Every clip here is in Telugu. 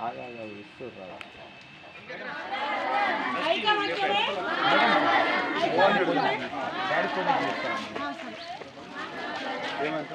ಆಗಾಗ ವಿಸ್ತೃತವಾದ ಏನೇನು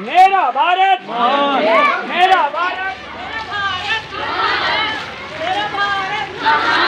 मेरा भारत मेरा भारत मेरा भारत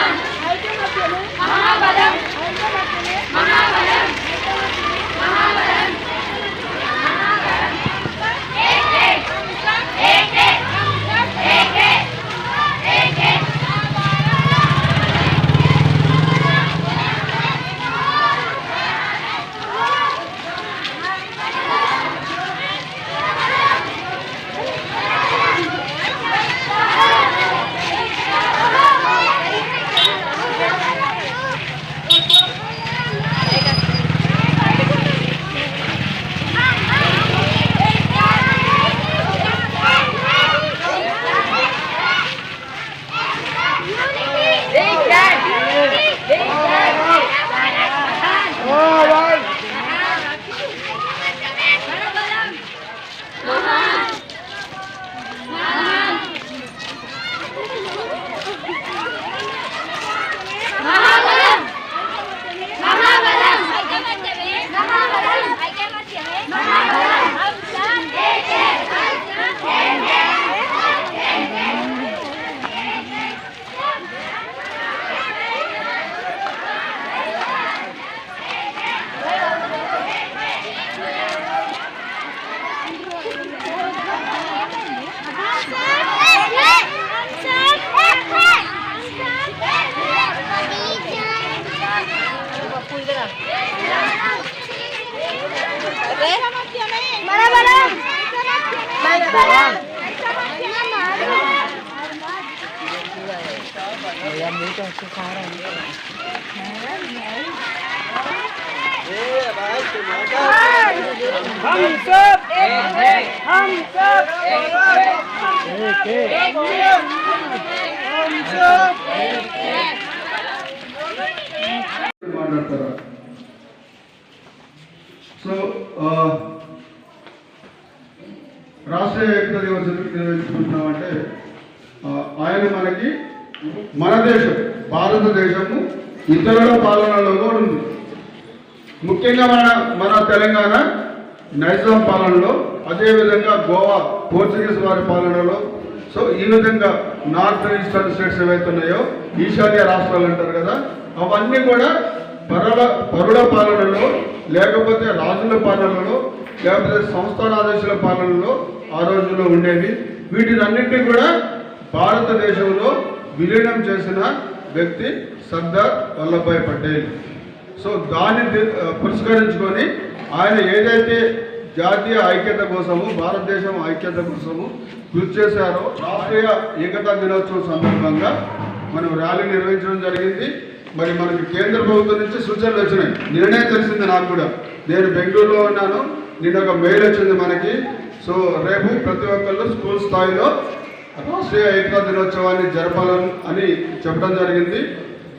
हम सब एक है हम सब एक है एक है हम सब మాట్లాడతారా సో రాష్ట్రీయ ఏకతా దివస్ ఎందుకు నిర్వహించుకుంటున్నామంటే ఆ, ఆయన మనకి మన దేశం భారతదేశము ఇతరుల పాలనలో కూడా ఉంది. ముఖ్యంగా మన మన తెలంగాణ నైజాం పాలనలో అదేవిధంగా గోవా పోర్చుగీస్ వారి పాలనలో. సో ఈ విధంగా నార్త్ ఈస్టర్న్ స్టేట్స్ ఏవైతే ఉన్నాయో ఈశాన్య రాష్ట్రాలు అంటారు కదా అవన్నీ కూడా పరుల పరుల పాలనలో లేకపోతే రాజుల పాలనలో లేకపోతే సంస్థానాదేశాల పాలనలో ఆ రోజుల్లో ఉండేవి. వీటినన్నింటినీ కూడా భారతదేశంలో విలీనం చేసిన వ్యక్తి సర్దార్ వల్లభాయ్ పటేల్. సో దాన్ని పురస్కరించుకొని ఆయన ఏదైతే జాతీయ ఐక్యత కోసము భారతదేశం ఐక్యత కోసము కృషి చేశారో రాష్ట్రీయ ఏకతా దినోత్సవం సందర్భంగా మనం ర్యాలీ నిర్వహించడం జరిగింది. మరి మనకి కేంద్ర ప్రభుత్వం నుంచి సూచనలు వచ్చినాయి. నిన్ననే తెలిసింది నాకు కూడా. నేను బెంగళూరులో ఉన్నాను. నిన్న ఒక మెయిల్ వచ్చింది మనకి. సో రేపు ప్రతి ఒక్కళ్ళు స్కూల్ స్థాయిలో రాష్ట్రీయ ఏకతా దినోత్సవాన్ని జరపాలని అని చెప్పడం జరిగింది.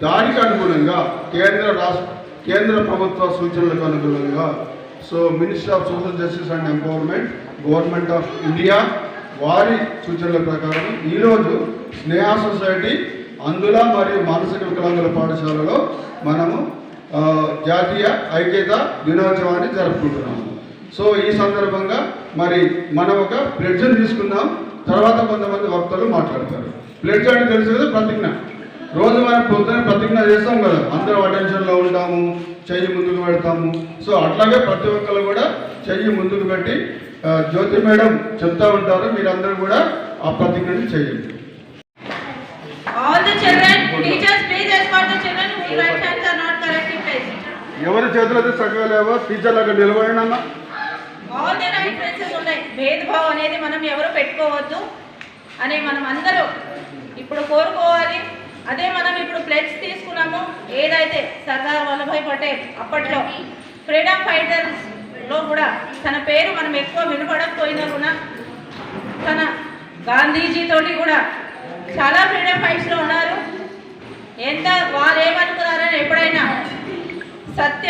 దానికి అనుగుణంగా కేంద్ర రాష్ట్ర కేంద్ర ప్రభుత్వ సూచనలకు అనుగుణంగా so minister of social justice and empowerment government of India వారి సూచనల ప్రకారం ఈరోజు స్నేహ సొసైటీ అందుల మరియు మానసిక వికలాంగుల పాఠశాలలో మనము జాతీయ ఐక్యత దినోత్సవాన్ని జరుపుకుంటున్నాము. సో ఈ సందర్భంగా మరి మనం ఒక ప్లెడ్జ్ తీసుకుందాం. తర్వాత కొంతమంది వక్తలు మాట్లాడతారు. ప్లెడ్జ్ అంటే తెలుసు కదా ప్రతిజ్ఞ. రోజు మనం పొద్దున ప్రతిజ్ఞ చేస్తాం కదా. అందరం అటెన్షన్లో ఉంటాము చెయ్యి ముందుకు పెడతాము. సో అట్లాగే ప్రతి ఒక్కరు కూడా చెయ్యి ముందుకు పెట్టి జ్యోతి మేడం చెప్తా ఉంటారు మీరందరూ కూడా ఆ ప్రతిజ్ఞని చేయండి. Placed. ఎవరి చేతులైతే చక్కగా లేవో టీచర్లు అక్కడ నిలబడండి భేదభావం అనేది మనం ఎవరు పెట్టుకోవద్దు అని మనం అందరూ ఇప్పుడు కోరుకోవాలి. అదే మనం ఇప్పుడు ప్లేట్స్ తీసుకున్నాము. ఏదైతే సర్దార్ వల్లభాయ్ పటేల్ అప్పట్లో ఫ్రీడమ్ ఫైటర్స్లో కూడా తన పేరు మనం ఎక్కువ వినపడకపోయినా కూడా తన గాంధీజీతోటి కూడా చాలా ఫ్రీడమ్ ఫైటర్స్లో ఉన్నారు. ఎంత వాళ్ళు ఏమనుకున్నారని ఎప్పుడైనా సత్య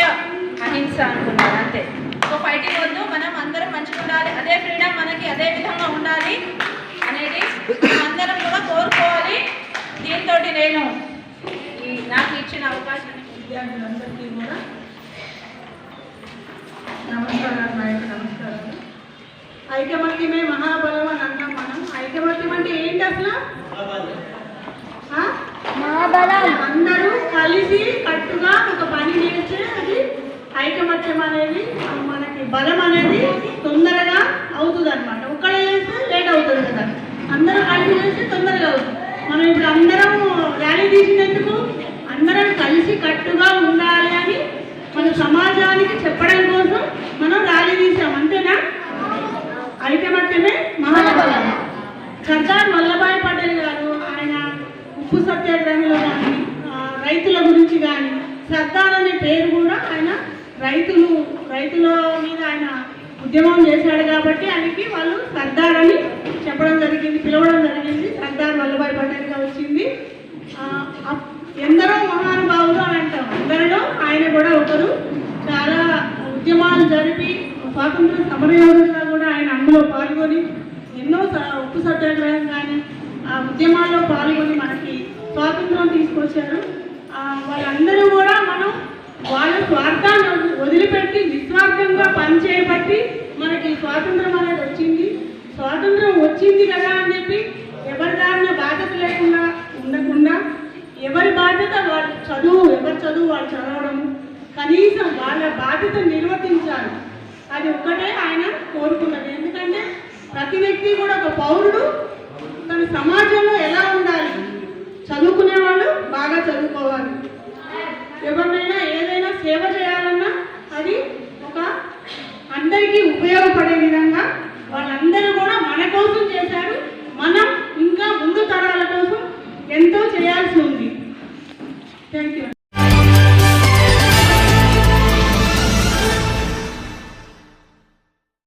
అహింస అనుకున్నారు అంతే సో ఫైటింగ్ వద్దు మనం అందరం మంచిగా ఉండాలి అదే ఫ్రీడమ్ మనకి అదే విధంగా ఉండాలి అనేది అందరం కూడా కోరుకోవాలి. దీంతో నేను ఈ నాకు ఇచ్చిన అవకాశాన్ని విద్యార్థులందరికీ కూడా నమస్కారాలు నా యొక్క నమస్కారాలు. ఐకమత్యమే మహాబలం అని అంటాం మనం. ఐకమత్యం అంటే ఏంటి అసలు? ఆ? అందరూ కలిసి కట్టుగా ఒక పని చేస్తే అది ఐకమత్యం అనేది మనకి బలం అనేది తొందరగా అవుతుంది అనమాట అవుతుంది కదా. అందరూ కలిసి చేస్తే తొందరగా అవుతుంది. మనం ఇప్పుడు అందరం ర్యాలీ తీసినందుకు అందరం కలిసి కట్టుగా ఉండాలి అని మన సమాజానికి చెప్పడం కోసం మనం ర్యాలీ తీసాం. అంతేనా? మాత్రమే మహాబలం సర్దార్ వల్లభాయ్ పటేల్ గారు ఆయన ఉప్పు సత్యాగ్రహంలో కానీ రైతుల గురించి కానీ సర్దార్ అనే పేరు కూడా ఆయన రైతులు రైతుల మీద ఆయన ఉద్యమం చేశాడు కాబట్టి ఆయనకి వాళ్ళు సర్దార్ అని చెప్పడం జరిగింది పిలవడం జరిగింది. సర్దార్ వల్లభాయ్ పటేల్గా వచ్చింది. అప్- ఎందరో మహానుభావులు అని అంటాం. అందరిలో ఆయన కూడా ఒకరు. చాలా ఉద్యమాలు జరిపి స్వాతంత్ర సమరయోధులుగా కూడా ఆయన అందులో పాల్గొని ఎన్నో స- ఉప్పు సత్యాగ్రహం కానీ ఆ ఉద్యమాల్లో పాల్గొని మనకి స్వాతంత్రం తీసుకొచ్చారు. వాళ్ళందరూ కూడా మనం వాళ్ళ స్వార్థాన్ని వదిలిపెట్టి నిస్వార్థంగా పనిచేయబట్టి మనకి స్వాతంత్రం అనేది వచ్చింది. స్వాతంత్రం వచ్చింది కదా అని చెప్పి ఎవరి దారిన బాధ్యత లేకుండా ఉండకుండా ఎవరి బాధ్యత వాళ్ళు చదువు ఎవరి చదువు వాళ్ళు చదవడం కనీసం వాళ్ళ బాధ్యత నిర్వర్తించాలి. అది ఒక్కటే ఆయన కోరుకున్నది. ఎందుకంటే ప్రతి వ్యక్తి కూడా ఒక పౌరుడు తన సమాజంలో ఎలా ఉండాలి? చదువుకునే వాళ్ళు బాగా చదువుకోవాలి. ఎవరినైనా ఏదైనా సేవ చేయాలన్నా అది ఒక అందరికీ ఉపయోగపడే విధంగా వాళ్ళందరూ కూడా మన కోసం చేశారు. మనం ఇంకా ముందు తరాల కోసం ఎంతో చేయాల్సి ఉంది. Thank you